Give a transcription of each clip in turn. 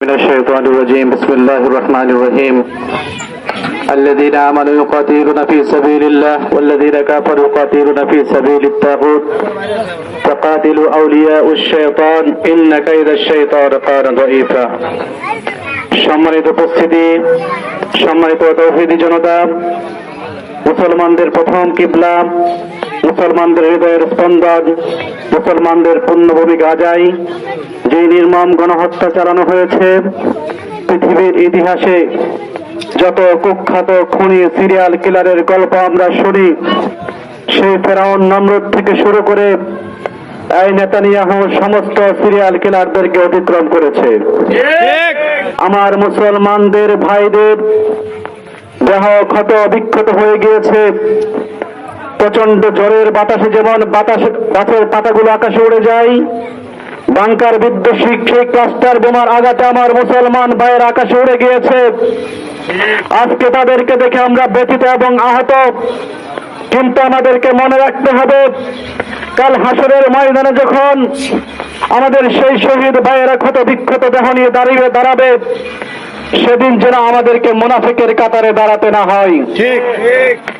من الشيطان الرجيم بسم الله الرحمن الرحيم الذين آمنوا يقاتلون في سبيل الله والذين كفروا يقاتلون في سبيل الطاغوت فقاتلوا أولياء الشيطان إن كيد الشيطان كان ضعيفا সম্মানিত উপস্থিতি সম্মানিত তৌহিদি জনতা মুসলমানদের প্রথম কিবলা মুসলমানদের হৃদয়ের স্পন্দন মুসলমানদের পুণ্যভূমি গাজাই যে নির্মম গণহত্যা চালানো হয়েছে, পৃথিবীর ইতিহাসে যত কুখ্যাত খুনি সিরিয়াল কিলারের গল্প আমরা শুনি, সেই ফেরাউন নমরুদ থেকে শুরু করে এই নেতানিয়াহু সমস্ত সিরিয়াল কিলারদেরকে অতিক্রম করেছে। আমার মুসলমানদের ভাইদের দেহ ক্ষত বিক্ষত হয়ে গিয়েছে। প্রচণ্ড জ্বরের বাতাসে যেমন বাতাস গাছের পাতাগুলো আকাশে উড়ে যায়, বাংকার বিধ্বসী সেই ক্লাস্টার বোমার আঘাতে আমার মুসলমান ভাইয়ের আকাশে উড়ে গিয়েছে। আজকে তাদেরকে দেখে আমরা ব্যথিত এবং আহত। কিন্তু আমাদেরকে মনে রাখতে হবে, কাল হাসরের ময়দানে যখন আমাদের সেই শহীদ ভাইয়েরা ক্ষত বিক্ষত দেহ নিয়ে দাঁড়িয়ে দাঁড়াবে সেদিন যেন আমাদেরকে মুনাফিকের কাতারে দাঁড়াতে না হয়। ঠিক।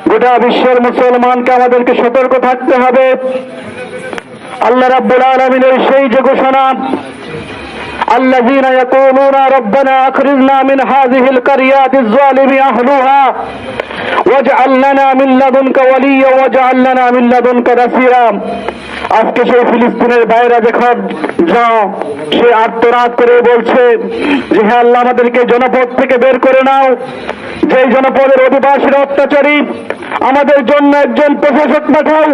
গোটা বিশ্বের মুসলমানকে আমাদেরকে সতর্ক থাকতে হবে। আল্লাহ রাব্বুল আলমিনের সেই যে ঘোষণা الذين يقولون ربنا أخرجنا من هذه القريات الظالم أهلها واجعل لنا من لدنك وليا واجعل لنا من لدنك نصيرا আজকে সেই ফিলিস্তিনের বাইরা যখন যা সে আত্মরাত করে বলছে যে হ্যাঁ আল্লাহ আমাদেরকে জনপদ থেকে বের করে নাও যেই জনপদের অধিবাসীর অত্যাচারী আমাদের জন্য একজন প্রশাসক পাঠাও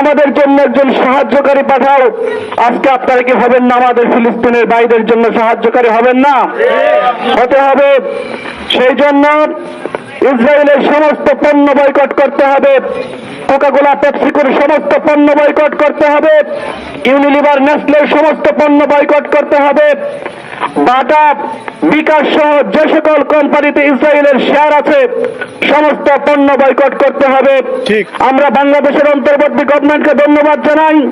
আমাদের জন্য একজন সাহায্যকারী পাঠাও আজকে আপনারা কি হবেন না আমাদের ফিলিস্তিনের ভাইদের জন্য সাহায্যকারী হবেন না। হতে হবে। সেই জন্য ইসরায়েলের সমস্ত পণ্য বয়কট করতে হবে। কোকাকোলা পেপসিকোর সমস্ত পণ্য বয়কট করতে হবে। ইউনিলিভার নেসলের সমস্ত পণ্য বয়কট করতে হবে। বাটা বিকাশ সহ যে সকল কোম্পানিতে ইসরায়েলের শেয়ার আছে সমস্ত পণ্য বয়কট করতে হবে। ঠিক। আমরা বাংলাদেশের অন্তর্বর্তী গভর্নমেন্টকে ধন্যবাদ জানাই।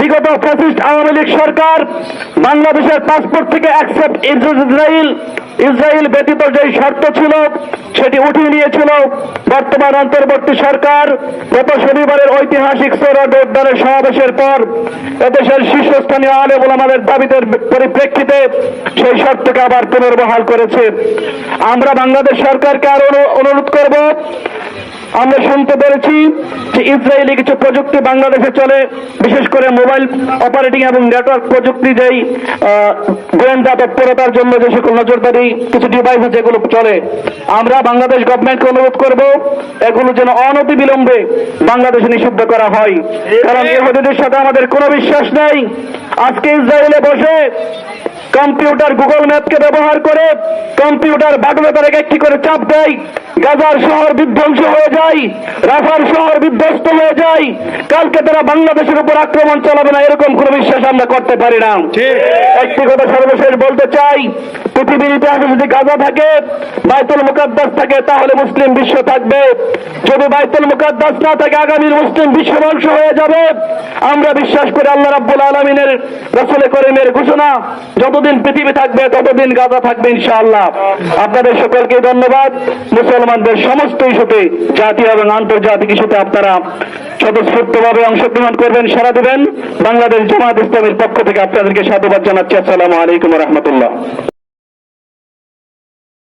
বিগত ফ্যাসিস্ট আওয়ামী লীগ সরকার বাংলাদেশের পাসপোর্ট থেকে অ্যাকসেপ্ট ইসরায়েল ইসরায়েল ব্যতীত যে শর্ত ছিল, সেটি উঠিয়ে নিয়েছিল। বর্তমান অন্তর্বর্তী সরকার গত শনিবারের ঐতিহাসিক সৌরভ উদ্যানের সমাবেশের পর এদেশের শীর্ষস্থানীয় আলেম ওলামাদের দাবিদের পরিপ্রেক্ষিতে সেই শর্তকে আবার পুনর্বহাল করেছে। আমরা বাংলাদেশ সরকারকে আরও অনুরোধ করব আমরা শুনতে পেরেছি যে ইসরায়েলি কিছু প্রযুক্তি বাংলাদেশে চলে, বিশেষ করে মোবাইল অপারেটিং এবং নেটওয়ার্ক প্রযুক্তি যেই গোয়েন্দা তৎপরতার জন্য যে সকল নজরদারি, কিছু ডিভাইস এগুলো চলে, আমরা বাংলাদেশ গভর্নমেন্টকে অনুরোধ করব, এগুলো যেন অনতি বিলম্বে বাংলাদেশে নিষিদ্ধ করা হয়। কারণ ইহুদিদের সাথে আমাদের কোনো বিশ্বাস নেই। আজকে ইসরায়েলে বসে কম্পিউটার গুগল ম্যাপকে ব্যবহার করে কম্পিউটার বাটনে তারা একটি করে চাপ দেয়। গাজার শহর বিধ্বংস হয়ে যায়। রাফার শহর বিধ্বস্ত হয়ে যায়। কালকে তারা বাংলাদেশের উপর আক্রমণ চালাবে না এরকম কোনো বিশ্বাস আমরা করতে পারি না। একটি কথা সর্বশেষ বলতে চাই পৃথিবীর ইতিহাসে যদি গাজা থাকে বাইতুল মুকাদ্দাস থাকে তাহলে মুসলিম বিশ্ব থাকবে। যদি বাইতুল মুকাদ্দাস না থাকে আগামীর মুসলিম বিশ্ব ধ্বংস হয়ে যাবে। আমরা বিশ্বাস করি আল্লাহ রাব্বুল আলমিনের রসলে করিমের ঘোষণা যতদিন পৃথিবী থাকবে, ততদিন গাজা থাকবে ইনশাআল্লাহ। আপনাদের সকলকে ধন্যবাদ। মুসলমানদের সমস্ত ইস্যুতে জাতীয় এবং আন্তর্জাতিক ইস্যুতে আপনারা স্বতঃস্ফূর্তভাবে অংশগ্রহণ করবেন সারা দেবেন। বাংলাদেশ জামাত ইসলামের পক্ষ থেকে আপনাদেরকে সাধুবাদ জানাচ্ছি। আসসালামু আলাইকুম রহমতুল্লাহ।